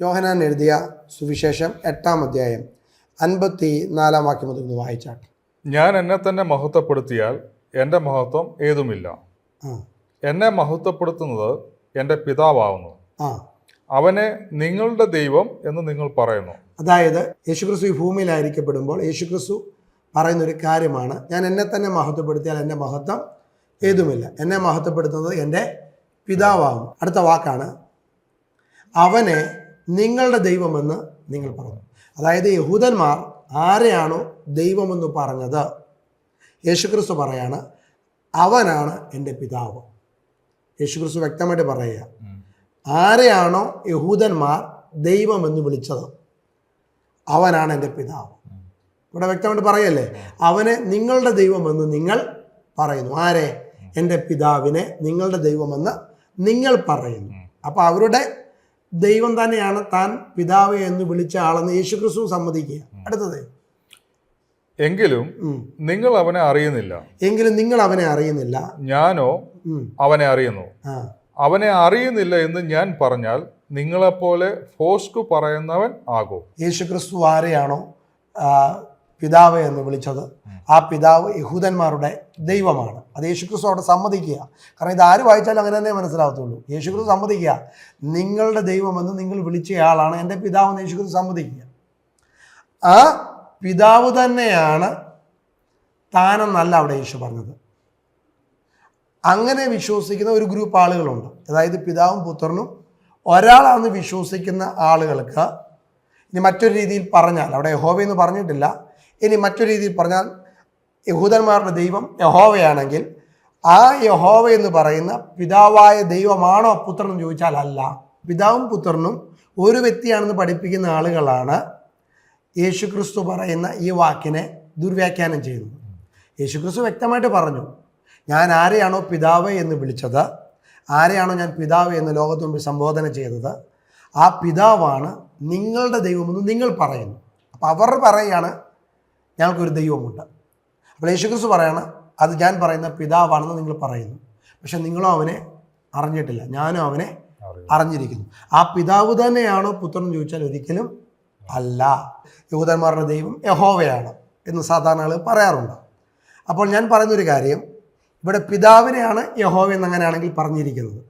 യോഹനാൻ എഴുതിയ സുവിശേഷം എട്ടാം അധ്യായം അൻപത്തി നാലാം വാക്യം മുതൽ വായിച്ചാട്ടെ ഞാൻ എന്നെ തന്നെ മഹത്വപ്പെടുത്തിയാൽ എന്റെ മഹത്വം ഏതുമില്ല. എന്നെ മഹത്വപ്പെടുത്തുന്നത് എന്റെ പിതാവാകുന്നു. അവനെ നിങ്ങളുടെ ദൈവം എന്ന് നിങ്ങൾ പറയുന്നു. അതായത് യേശുക്രിസ്തു ഈ ഭൂമിയിലായിരിക്കപ്പെടുമ്പോൾ യേശുക്രിസ്തു പറയുന്ന ഒരു കാര്യമാണ് ഞാൻ എന്നെ തന്നെ മഹത്വപ്പെടുത്തിയാൽ എന്റെ മഹത്വം ഏതുമില്ല. എന്നെ മഹത്വപ്പെടുത്തുന്നത് എന്റെ പിതാവാകും അടുത്ത വാക്കാണ് അവനെ നിങ്ങളുടെ ദൈവമെന്ന് നിങ്ങൾ പറഞ്ഞു. അതായത് യഹൂദന്മാർ ആരെയാണോ ദൈവമെന്ന് പറഞ്ഞത്? യേശുക്രിസ്തു പറയാണ് അവനാണ് എന്റെ പിതാവ്. യേശുക്രിസ്തു വ്യക്തമായിട്ട് പറയുക ആരെയാണോ യഹൂദന്മാർ ദൈവമെന്ന് വിളിച്ചത്? അവനാണ് എന്റെ പിതാവ്. ഇവിടെ വ്യക്തമായിട്ട് പറയല്ലേ? അവനെ നിങ്ങളുടെ ദൈവമെന്ന് നിങ്ങൾ പറയുന്നു. ആരെ? എന്റെ പിതാവിനെ നിങ്ങളുടെ ദൈവമെന്ന് നിങ്ങൾ പറയുന്നു. അപ്പോൾ അവരുടെ ദൈവം തന്നെയാണ് താൻ പിതാവ് എന്ന് വിളിച്ച ആളെന്ന് യേശുക്രിസ്തു സമ്മതിക്കുക. അടുത്തത്. എങ്കിലും നിങ്ങൾ അവനെ അറിയുന്നില്ല. എങ്കിലും നിങ്ങൾ അവനെ അറിയുന്നില്ല. ഞാനോ അവനെ അറിയുന്നു. അവനെ അറിയുന്നില്ല എന്ന് ഞാൻ പറഞ്ഞാൽ നിങ്ങളെപ്പോലെ ഫോസ്കു പറയുന്നവൻ ആകും. യേശുക്രിസ്തു ആരെയാണോ പിതാവ് എന്ന് വിളിച്ചത്. ആ പിതാവ് യഹൂദന്മാരുടെ ദൈവമാണ്. അത് യേശുക്രിസ്തു സമ്മതിക്കുക. കാരണം ഇത് ആര് വായിച്ചാലും അങ്ങനെ തന്നെ മനസ്സിലാകത്തുള്ളൂ. യേശുക്രിസ്തു സമ്മതിക്കുക. നിങ്ങളുടെ ദൈവമെന്ന് നിങ്ങൾ വിളിച്ചയാളാണ് എന്റെ പിതാവെന്ന് യേശുക്രിസ്തു സമ്മതിക്കുക. ആ പിതാവ് തന്നെയാണ് താനെന്നല്ല അവിടെ യേശു പറഞ്ഞത്. അങ്ങനെ വിശ്വസിക്കുന്ന ഒരു ഗ്രൂപ്പ് ആളുകളുണ്ട്. അതായത് പിതാവും പുത്രനും ഒരാളാണെന്ന് വിശ്വസിക്കുന്ന ആളുകൾക്ക് ഇനി മറ്റൊരു രീതിയിൽ പറഞ്ഞാൽ അവിടെ യഹോവ എന്ന് പറഞ്ഞിട്ടില്ല ഇനി മറ്റൊരു രീതിയിൽ പറഞ്ഞാൽ യഹൂദന്മാരുടെ ദൈവം യഹോവയാണെങ്കിൽ ആ യഹോവ എന്ന് പറയുന്ന പിതാവായ ദൈവമാണോ പുത്രൻ എന്ന് ചോദിച്ചാൽ അല്ല. പിതാവും പുത്രനും ഒരു വ്യക്തിയാണെന്ന് പഠിപ്പിക്കുന്ന ആളുകളാണ് യേശുക്രിസ്തു പറയുന്ന ഈ വാക്കിനെ ദുർവ്യാഖ്യാനം ചെയ്യുന്നത്. യേശുക്രിസ്തു വ്യക്തമായിട്ട് പറഞ്ഞു ഞാൻ ആരെയാണോ പിതാവ് എന്ന് വിളിച്ചത് ആരെയാണോ ഞാൻ പിതാവ് എന്ന് ലോകത്ത് മുമ്പ് സംബോധന ചെയ്തത് ആ പിതാവാണ് നിങ്ങളുടെ ദൈവമെന്ന് നിങ്ങൾ പറയുന്നു. അപ്പോൾ അവർ പറയുകയാണ് ഞങ്ങൾക്കൊരു ദൈവമുണ്ട്. അപ്പോൾ യേശുക്രിസ്തു പറയാണ് അത് ഞാൻ പറയുന്ന പിതാവാണെന്ന് നിങ്ങൾ പറയുന്നു. പക്ഷെ നിങ്ങളും അവനെ അറിഞ്ഞിട്ടില്ല. ഞാനും അവനെ അറിഞ്ഞിരിക്കുന്നു. ആ പിതാവ് തന്നെയാണോ പുത്രൻ ചോദിച്ചാൽ ഒരിക്കലും അല്ല. യഹൂദന്മാരുടെ ദൈവം യഹോവയാണ് എന്ന് സാധാരണ ആളുകൾ പറയാറുണ്ട്. അപ്പോൾ ഞാൻ പറയുന്നൊരു കാര്യം ഇവിടെ പിതാവിനെയാണ് യഹോവ എന്നങ്ങനെയാണെങ്കിൽ പറഞ്ഞിരിക്കുന്നത്.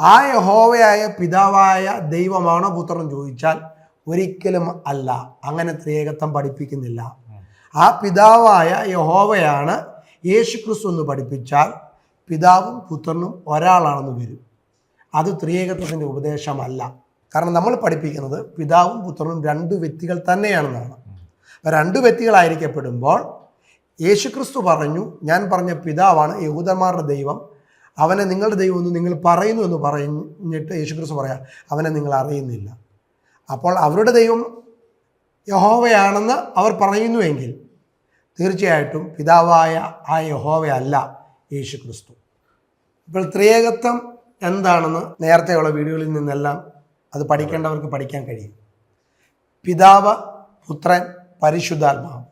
ആ യഹോവയായ പിതാവായ ദൈവമാണോ പുത്രൻ ചോദിച്ചാൽ ഒരിക്കലും അല്ല. അങ്ങനെ ത്രിയേകത്വം പഠിപ്പിക്കുന്നില്ല. ആ പിതാവായ യഹോവയാണ് യേശു ക്രിസ്തു എന്ന് പഠിപ്പിച്ചാൽ പിതാവും പുത്രനും ഒരാളാണെന്ന് വരും. അത് ത്രിയേകത്വത്തിന്റെ ഉപദേശമല്ല. കാരണം നമ്മൾ പഠിപ്പിക്കുന്നത് പിതാവും പുത്രനും രണ്ട് വ്യക്തികൾ തന്നെയാണെന്നാണ്. അപ്പോൾ രണ്ട് വ്യക്തികളായിരിക്കപ്പെടുമ്പോൾ യേശുക്രിസ്തു പറഞ്ഞു ഞാൻ പറഞ്ഞ പിതാവാണ് യഹൂദന്മാരുടെ ദൈവം. അവനെ നിങ്ങളുടെ ദൈവം എന്ന് നിങ്ങൾ പറയുന്നു എന്ന് പറഞ്ഞിട്ട് യേശുക്രിസ്തു പറയാം അവനെ നിങ്ങൾ അറിയുന്നില്ല. അപ്പോൾ അവരുടെ ദൈവം യഹോവയാണെന്ന് അവർ പറയുന്നുവെങ്കിൽ തീർച്ചയായിട്ടും പിതാവായ ആ യഹോവയല്ല യേശു ക്രിസ്തു ഇപ്പോൾ ത്രിയേകത്വം എന്താണെന്ന് നേരത്തെയുള്ള വീഡിയോകളിൽ നിന്നെല്ലാം അത് പഠിക്കേണ്ടവർക്ക് പഠിക്കാൻ കഴിയും. പിതാവ് പുത്രൻ പരിശുദ്ധാത്മാവ്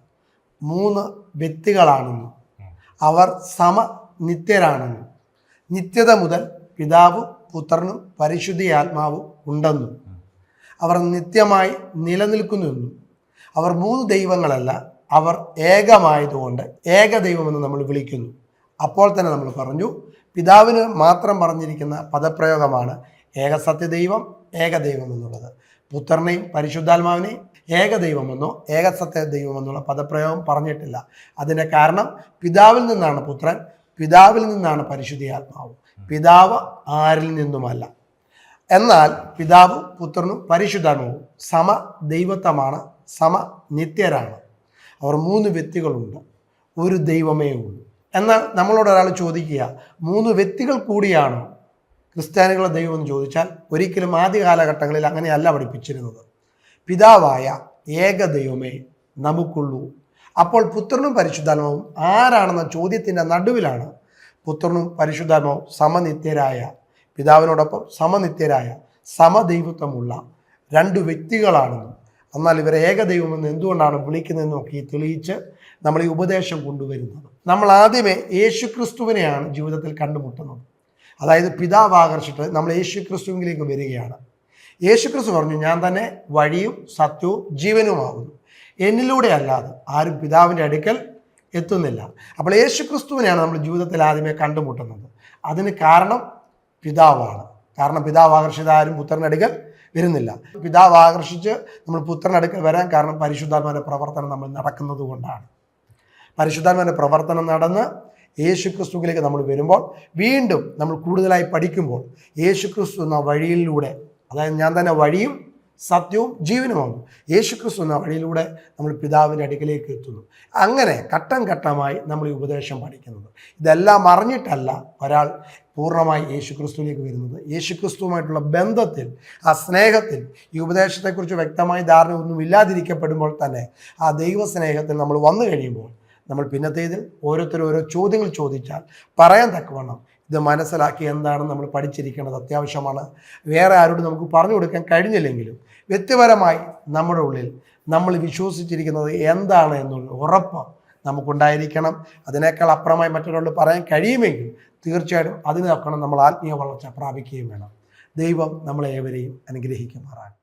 മൂന്ന് വ്യക്തികളാണെന്നും അവർ സമ സമനിത്യരാണെന്നും നിത്യത മുതൽ പിതാവും പുത്രനും പരിശുദ്ധി ആത്മാവും ഉണ്ടെന്നും അവർ നിത്യമായി നിലനിൽക്കുന്നുവെന്നും അവർ മൂന്ന് ദൈവങ്ങളല്ല അവർ ഏകമായതുകൊണ്ട് ഏകദൈവമെന്ന് നമ്മൾ വിളിക്കുന്നു. അപ്പോൾ തന്നെ നമ്മൾ പറഞ്ഞു പിതാവിന് മാത്രം പറഞ്ഞിരിക്കുന്ന പദപ്രയോഗമാണ് ഏകസത്യദൈവം ഏകദൈവം എന്നുള്ളത് പുത്രനെയും പരിശുദ്ധാത്മാവിനെയും ഏകദൈവമെന്നോ ഏകസത്യ ദൈവമെന്നുള്ള പദപ്രയോഗം പറഞ്ഞിട്ടില്ല. അതിന്റെ കാരണം പിതാവിൽ നിന്നാണ് പുത്രൻ പിതാവിൽ നിന്നാണ് പരിശുദ്ധി ആത്മാവ്. പിതാവ് ആരിൽ നിന്നുമല്ല. എന്നാൽ പിതാവും പുത്രനും പരിശുദ്ധാത്മാവും സമ ദൈവത്വമാണ് സമ നിത്യരാണ് അവർ മൂന്ന് വ്യക്തികളുണ്ട്. ഒരു ദൈവമേ ഉള്ളൂ. എന്നാൽ നമ്മളോട് ഒരാൾ ചോദിക്കുക മൂന്ന് വ്യക്തികൾ കൂടിയാണോ ക്രിസ്ത്യാനികളുടെ ദൈവം എന്ന് ചോദിച്ചാൽ ഒരിക്കലും ആദ്യ കാലഘട്ടങ്ങളിൽ അങ്ങനെയല്ല പഠിപ്പിച്ചിരുന്നത്. പിതാവായ ഏക ദൈവമേ നമുക്കുള്ളൂ. അപ്പോൾ പുത്രനും പരിശുദ്ധാത്മാവും ആരാണെന്ന ചോദ്യത്തിന്റെ നടുവിലാണ് പുത്രനും പരിശുദ്ധാത്മാവും സമനിത്യരായ പിതാവിനോടൊപ്പം സമനിത്യരായ സമദൈവത്വമുള്ള രണ്ട് വ്യക്തികളാണെന്നും എന്നാൽ ഇവരെ ഏകദൈവമെന്ന് എന്തുകൊണ്ടാണ് വിളിക്കുന്നതെന്നൊക്കെ നോക്കി തെളിയിച്ച് നമ്മൾ ഈ ഉപദേശം കൊണ്ടുവരുന്നത്. നമ്മൾ ആദ്യമേ യേശു ക്രിസ്തുവിനെയാണ് ജീവിതത്തിൽ കണ്ടുമുട്ടുന്നത്. അതായത് പിതാവ് ആകർഷിച്ചിട്ട് നമ്മൾ യേശു ക്രിസ്തുവിലേക്ക് വരികയാണ്. യേശു ക്രിസ്തു പറഞ്ഞു ഞാൻ തന്നെ വഴിയും സത്യവും ജീവനുമാകുന്നു. എന്നിലൂടെ അല്ലാതെ ആരും പിതാവിന്റെ അടുക്കൽ എത്തുന്നില്ല. അപ്പോൾ യേശു ക്രിസ്തുവിനെയാണ് നമ്മൾ ജീവിതത്തിൽ ആദ്യമേ കണ്ടുമുട്ടുന്നത്. അതിന് കാരണം പിതാവാണ്. കാരണം പിതാവ് ആകർഷിത ആരും പുത്രനടുക്കൽ വരുന്നില്ല. പിതാവ് ആകർഷിച്ച് നമ്മൾ പുത്രനടുക്കൽ വരാൻ കാരണം പരിശുദ്ധാത്മാവിന്റെ പ്രവർത്തനം നമ്മൾ നടക്കുന്നത് കൊണ്ടാണ്. പരിശുദ്ധാത്മാവിന്റെ പ്രവർത്തനം നടന്ന് യേശുക്രിസ്തുവിലേക്ക് നമ്മൾ വരുമ്പോൾ വീണ്ടും നമ്മൾ കൂടുതലായി പഠിക്കുമ്പോൾ യേശുക്രിസ്തു എന്ന വഴിയിലൂടെ അതായത് ഞാൻ തന്നെ വഴിയും സത്യവും ജീവനുമാണ്. യേശുക്രിസ്തു എന്ന വഴിയിലൂടെ നമ്മൾ പിതാവിന്റെ അടുക്കലേക്ക് എത്തുന്നു. അങ്ങനെ ഘട്ടം ഘട്ടമായി നമ്മൾ ഈ ഉപദേശം പഠിക്കുന്നത്. ഇതെല്ലാം അറിഞ്ഞിട്ടല്ല ഒരാൾ പൂർണമായി യേശുക്രിസ്തുവിലേക്ക് വരുന്നത്. യേശുക്രിസ്തുവുമായിട്ടുള്ള ബന്ധത്തിൽ ആ സ്നേഹത്തിൽ ഈ ഉപദേശത്തെക്കുറിച്ച് വ്യക്തമായി ധാരണ ഒന്നും ഇല്ലാതിരിക്കപ്പെടുമ്പോൾ തന്നെ ആ ദൈവ സ്നേഹത്തിൽ നമ്മൾ വന്നു കഴിയുമ്പോൾ നമ്മൾ പിന്നത്തേതിൽ ഓരോരുത്തരും ഓരോ ചോദ്യങ്ങൾ ചോദിച്ചാൽ പറയാൻ തക്കവണ്ണം ഇത് മനസ്സിലാക്കി എന്താണ് നമ്മൾ പഠിച്ചിരിക്കേണ്ടത് അത്യാവശ്യമാണ്. വേറെ ആരോടും നമുക്ക് പറഞ്ഞു കൊടുക്കാൻ കഴിഞ്ഞില്ലെങ്കിലും വ്യക്തിപരമായി നമ്മുടെ ഉള്ളിൽ നമ്മൾ വിശ്വസിച്ചിരിക്കുന്നത് എന്താണ് എന്നുള്ള ഉറപ്പ് നമുക്കുണ്ടായിരിക്കണം. അതിനേക്കാൾ അപ്പുറമായി മറ്റൊരാളോട് പറയാൻ കഴിയുമെങ്കിൽ തീർച്ചയായിട്ടും അതിനൊക്കെ നമ്മൾ ആത്മീയ വളർച്ച പ്രാപിക്കുകയും വേണം. ദൈവം നമ്മളെ ഏവരെയും അനുഗ്രഹിക്കുമാറാണ്